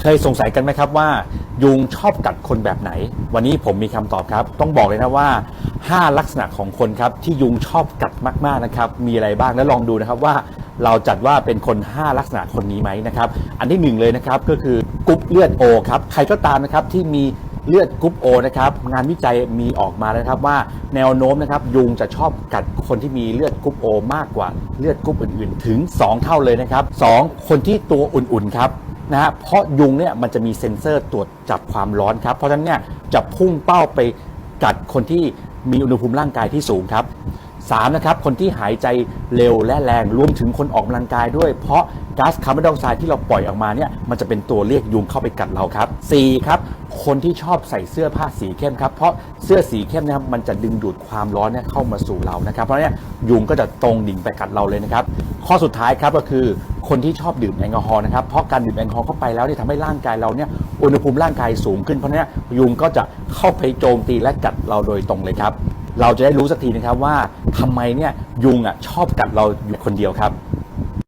เคยสงสัยกันไหมครับว่า ยุงชอบกัดคนแบบไหน วันนี้ผมมีคำตอบครับ ต้องบอกเลยนะว่า 5 ลักษณะของคนครับที่ยุงชอบกัดมากๆนะครับ มีอะไรบ้างแล้วลองดูนะครับว่าเราจัดว่าเป็นคน 5 ลักษณะคนนี้ไหมนะครับอันที่หนึ่งเลยนะครับก็คือกรุ๊ปเลือดโอครับใครก็ตามนะครับที่มีเลือดกรุ๊ปโอนะครับงานวิจัยมีออกมาแล้วครับว่าแนวโน้มนะครับยุงจะชอบกัดคนที่มีเลือดกรุ๊ปโอมากกว่าเลือดกรุ๊ปอื่นๆ ถึง 2 เท่าเลยนะครับสองคนที่ตัวอุ่นๆครับ นะฮะเพราะยุงเนี่ยมันจะมีเซ็นเซอร์ตรวจจับความร้อนครับ เพราะฉะนั้นเนี่ยจะพุ่งเป้าไปกัดคนที่มีอุณหภูมิร่างกายที่สูงครับสามนะครับคนที่หายใจเร็วและแรงรวมถึงคนออกกำลังกายด้วยเพราะก๊าซคาร์บอนไดออกไซด์ที่เราปล่อยออกมาเนี่ยมันจะเป็นตัวเรียกยุงเข้าไปกัดเราครับสี่ครับคนที่ชอบใส่เสื้อผ้าสีเข้มครับเพราะเสื้อสีเข้มนะครับมันจะดึงดูดความร้อนเนี่ยเข้ามาสู่เรานะครับเพราะเนี่ยยุงก็จะตรงดิ่งไปกัดเราเลยนะครับข้อสุดท้ายครับก็คือ คนที่ชอบดื่มแอลกอฮอล์นะครับ เพราะการดื่มแอลกอฮอล์เข้าไปแล้วเนี่ยทำให้ร่างกายเราเนี่ยอุณหภูมิร่างกายสูงขึ้นเพราะนี้ยยุงก็จะเข้าไปโจมตีและกัดเราโดยตรงเลยครับ เราจะได้รู้สักทีนะครับว่าทำไมเนี่ยยุงอะชอบกัดเราอยู่คนเดียวครับ